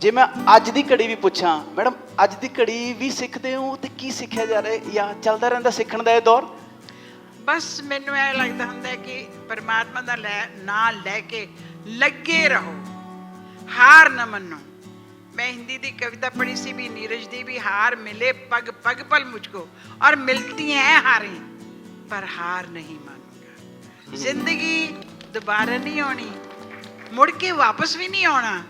ਜੇ ਮੈਂ ਅੱਜ ਦੀ ਘੜੀ ਵੀ ਪੁੱਛਾਂ ਮੈਡਮ ਅੱਜ ਦੀ ਘੜੀ ਵੀ ਸਿੱਖਦੇ ਹੋ ਤੇ ਕੀ ਸਿੱਖਿਆ ਜਾ ਰਿਹਾ ਜਾਂ ਚੱਲਦਾ ਰਹਿੰਦਾ ਸਿੱਖਣ ਦਾ ਇਹ ਦੌਰ? ਬਸ ਮੈਨੂੰ ਇਹ ਲੱਗਦਾ ਹੁੰਦਾ ਹੈ ਕਿ ਪਰਮਾਤਮਾ ਦਾ ਲੈ ਨਾਂ ਲੈ ਕੇ ਲੱਗੇ ਰਹੋ ਹਾਰ ਨਾ ਮੰਨੋ। ਮੈਂ ਹਿੰਦੀ ਦੀ ਕਵਿਤਾ ਪੜ੍ਹੀ ਸੀ ਵੀ ਨੀਰਜ ਦੀ ਵੀ ਹਾਰ ਮਿਲੇ ਪਗ ਪਗ ਪਲ ਮੁਝਕੋ ਔਰ ਮਿਲਤੀ ਹੈ ਹਾਰੇ ਪਰ ਹਾਰ ਨਹੀਂ ਮਾਨੂੰਗਾ। ਜ਼ਿੰਦਗੀ ਦੁਬਾਰਾ ਨਹੀਂ ਆਉਣੀ ਮੁੜ ਕੇ ਵਾਪਸ ਵੀ ਨਹੀਂ ਆਉਣਾ।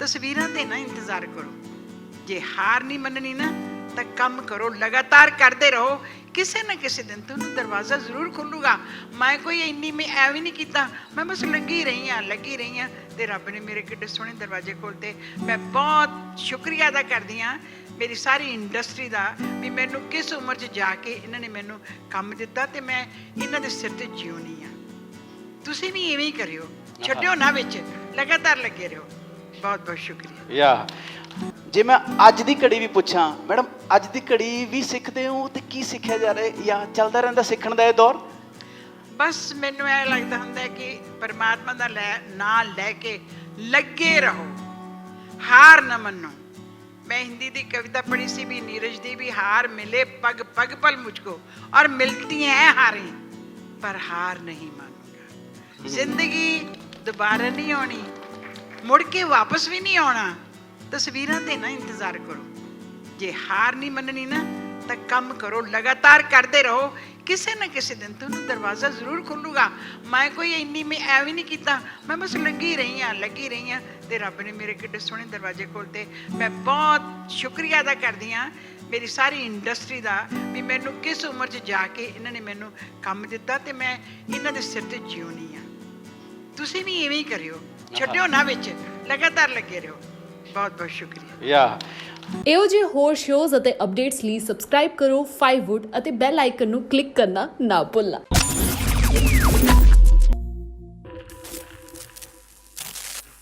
ਤਸਵੀਰਾਂ ਤੇ ਨਾ ਇੰਤਜ਼ਾਰ ਕਰੋ। ਜੇ ਹਾਰ ਨਹੀਂ ਮੰਨਣੀ ਨਾ ਤਾਂ ਕੰਮ ਕਰੋ ਲਗਾਤਾਰ ਕਰਦੇ ਰਹੋ। ਕਿਸੇ ਨਾ ਕਿਸੇ ਦਿਨ ਤੁਹਾਨੂੰ ਦਰਵਾਜ਼ਾ ਜ਼ਰੂਰ ਖੁੱਲੂਗਾ। ਮੈਂ ਕੋਈ ਇੰਨੀ ਮੈਂ ਐਵੇਂ ਨਹੀਂ ਕੀਤਾ। ਮੈਂ ਬਸ ਲੱਗੀ ਰਹੀ ਹਾਂ ਲੱਗੀ ਰਹੀ ਹਾਂ ਤੇ ਰੱਬ ਨੇ ਮੇਰੇ ਕਿੱਡੇ ਸੋਹਣੇ ਦਰਵਾਜ਼ੇ ਖੋਲਤੇ ਮੈਂ ਬਹੁਤ ਸ਼ੁਕਰੀਆ ਅਦਾ ਕਰਦੀ ਹਾਂ ਮੇਰੀ ਸਾਰੀ ਇੰਡਸਟਰੀ ਦਾ ਵੀ ਮੈਨੂੰ ਕਿਸ ਉਮਰ 'ਚ ਜਾ ਕੇ ਇਹਨਾਂ ਨੇ ਮੈਨੂੰ ਕੰਮ ਦਿੱਤਾ ਤੇ ਮੈਂ ਇਹਨਾਂ ਦੇ ਸਿਰ ਤੇ ਜਿਉਣੀ ਆ ਤੁਸੀਂ ਵੀ ਐਵੇਂ ਹੀ ਕਰਿਓ। ਛੱਡਿਓ ਨਾ ਵਿੱਚ। ਲਗਾਤਾਰ ਲੱਗੇ ਰਹੋ। ਬਹੁਤ ਬਹੁਤ ਸ਼ੁਕਰੀਆ। ਯਾ। ਜੇ ਮੈਂ ਅੱਜ ਦੀ ਘੜੀ ਵੀ ਪੁੱਛਾਂ ਮੈਡਮ ਅੱਜ ਦੀ ਘੜੀ ਵੀ ਸਿੱਖਦੇ ਹੋ ਤੇ ਕੀ ਸਿੱਖਿਆ ਜਾ ਰਿਹਾ ਜਾਂ ਚੱਲਦਾ ਰਹਿੰਦਾ ਸਿੱਖਣ ਦਾ ਇਹ ਦੌਰ? ਬਸ ਮੈਨੂੰ ਇਹ ਲੱਗਦਾ ਹੁੰਦਾ ਹੈ ਕਿ ਪਰਮਾਤਮਾ ਦਾ ਲੈ ਨਾਂ ਲੈ ਕੇ ਲੱਗੇ ਰਹੋ ਹਾਰ ਨਾ ਮੰਨੋ। ਮੈਂ ਹਿੰਦੀ ਦੀ ਕਵਿਤਾ ਪੜ੍ਹੀ ਸੀ ਵੀ ਨੀਰਜ ਦੀ ਵੀ ਹਾਰ ਮਿਲੇ ਪਗ ਪਗ ਪਲ ਮੁਝਕੋ ਔਰ ਮਿਲਤੀ ਹੈ ਹਾਰੇ ਪਰ ਹਾਰ ਨਹੀਂ ਮਾਨੂੰਗਾ। ਜ਼ਿੰਦਗੀ ਦੁਬਾਰਾ ਨਹੀਂ ਆਉਣੀ ਮੁੜ ਕੇ ਵਾਪਸ ਵੀ ਨਹੀਂ ਆਉਣਾ, ਤਸਵੀਰਾਂ ਤੇ ਨਾ ਇੰਤਜ਼ਾਰ ਕਰੋ। ਜੇ ਹਾਰ ਨਹੀਂ ਮੰਨਣੀ ਨਾ, ਤਾਂ ਕੰਮ ਕਰੋ, ਲਗਾਤਾਰ ਕਰਦੇ ਰਹੋ। ਕਿਸੇ ਨਾ ਕਿਸੇ ਦਿਨ ਤੁਹਾਨੂੰ ਦਰਵਾਜ਼ਾ ਜ਼ਰੂਰ ਖੁੱਲੂਗਾ। ਮੈਂ ਕੋਈ ਇੰਨੀ ਮੈਂ ਐਵੇਂ ਨਹੀਂ ਕੀਤਾ, ਮੈਂ ਬਸ ਲੱਗੀ ਰਹੀ ਹਾਂ ਲੱਗੀ ਰਹੀ ਹਾਂ ਤੇ ਰੱਬ ਨੇ ਮੇਰੇ ਕਿੱਡੇ ਸੋਹਣੇ ਦਰਵਾਜ਼ੇ ਖੋਲਤੇ ਮੈਂ ਬਹੁਤ ਸ਼ੁਕਰੀਆ ਅਦਾ ਕਰਦੀ ਹਾਂ ਮੇਰੀ ਸਾਰੀ ਇੰਡਸਟਰੀ ਦਾ ਵੀ ਮੈਨੂੰ ਕਿਸ ਉਮਰ 'ਚ ਜਾ ਕੇ ਇਹਨਾਂ ਨੇ ਮੈਨੂੰ ਕੰਮ ਦਿੱਤਾ ਤੇ ਮੈਂ ਇਹਨਾਂ ਦੇ ਸਿਰ ਤੇ ਜਿਉਣੀ ਆ। ਤੁਸੀਂ ਵੀ ਐਵੇਂ ਹੀ ਕਰਿਓ। ਛੱਡਿਓ ਨਾ ਵਿੱਚ ਲਗਾਤਾਰ ਲੱਗੇ ਰਹੋ। ਬਹੁਤ ਬਹੁਤ ਸ਼ੁਕਰੀਆ। ਯਾ। ਇਹੋ ਜਿਹੇ ਹੋਰ ਸ਼ੋਜ਼ ਅਤੇ ਅਪਡੇਟਸ ਲਈ ਸਬਸਕ੍ਰਾਈਬ ਕਰੋ 5wood ਅਤੇ ਬੈਲ ਆਈਕਨ ਨੂੰ ਕਲਿੱਕ ਕਰਨਾ ਨਾ ਭੁੱਲਣਾ।